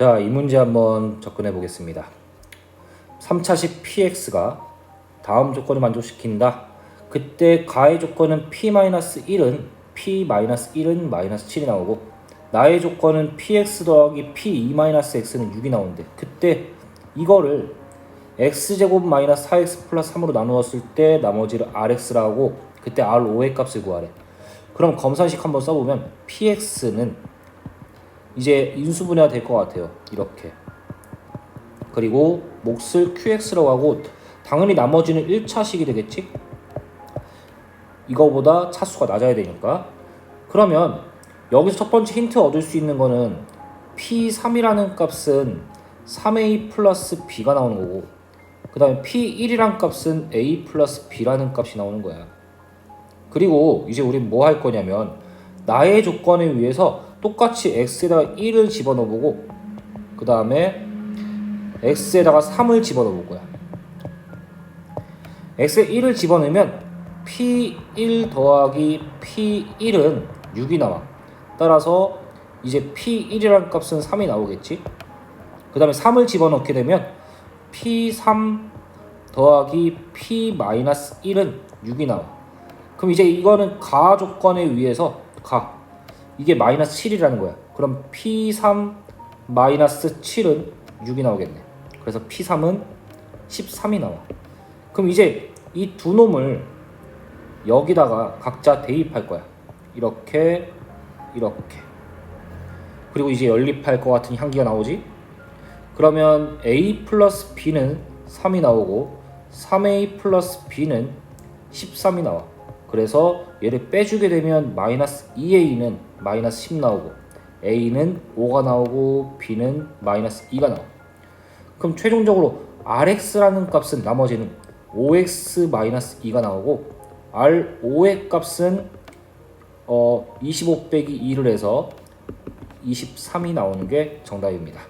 자, 이 문제 한번 접근해 보겠습니다. 3차식 px가 다음 조건을 만족시킨다. 그때 가의 조건은 p-1은 p-1은 마이너스 7이 나오고 나의 조건은 px 더하기 p2-x는 6이 나오는데 그때 이거를 x제곱 마이너스 4x 플러스 3으로 나누었을 때 나머지를 rx라고 그때 r5의 값을 구하래. 그럼 검산식 한번 써보면 px는 이제 인수분해가 될 것 같아요. 이렇게. 그리고 몫을 qx라고 하고 당연히 나머지는 1차식이 되겠지? 이거보다 차수가 낮아야 되니까. 그러면 여기서 첫 번째 힌트 얻을 수 있는 거는 p3이라는 값은 3a 플러스 b가 나오는 거고 그 다음에 p1이란 값은 a 플러스 b라는 값이 나오는 거야. 그리고 이제 우린 뭐 할 거냐면 나의 조건에 의해서 똑같이 x에다가 1을 집어넣어 보고 그 다음에 x에다가 3을 집어넣어 볼 거야. x에 1을 집어넣으면 p1 더하기 p1은 6이 나와. 따라서 이제 p1이라는 값은 3이 나오겠지. 그 다음에 3을 집어넣게 되면 p3 더하기 p-1은 6이 나와. 그럼 이제 이거는 가 조건에 의해서 가 이게 마이너스 7이라는 거야. 그럼 p3 마이너스 7은 6이 나오겠네. 그래서 p3은 13이 나와. 그럼 이제 이 두 놈을 여기다가 각자 대입할 거야. 이렇게 이렇게. 그리고 이제 연립할 것 같은 향기가 나오지? 그러면 a 플러스 b는 3이 나오고 3a 플러스 b는 13이 나와. 그래서 얘를 빼주게 되면 마이너스 2a는 마이너스 10 나오고 a는 5가 나오고 b는 마이너스 2가 나와. 그럼 최종적으로 rx라는 값은 나머지는 5x 마이너스 2가 나오고 r5의 값은 어, 25 빼기 2를 해서 23이 나오는 게 정답입니다.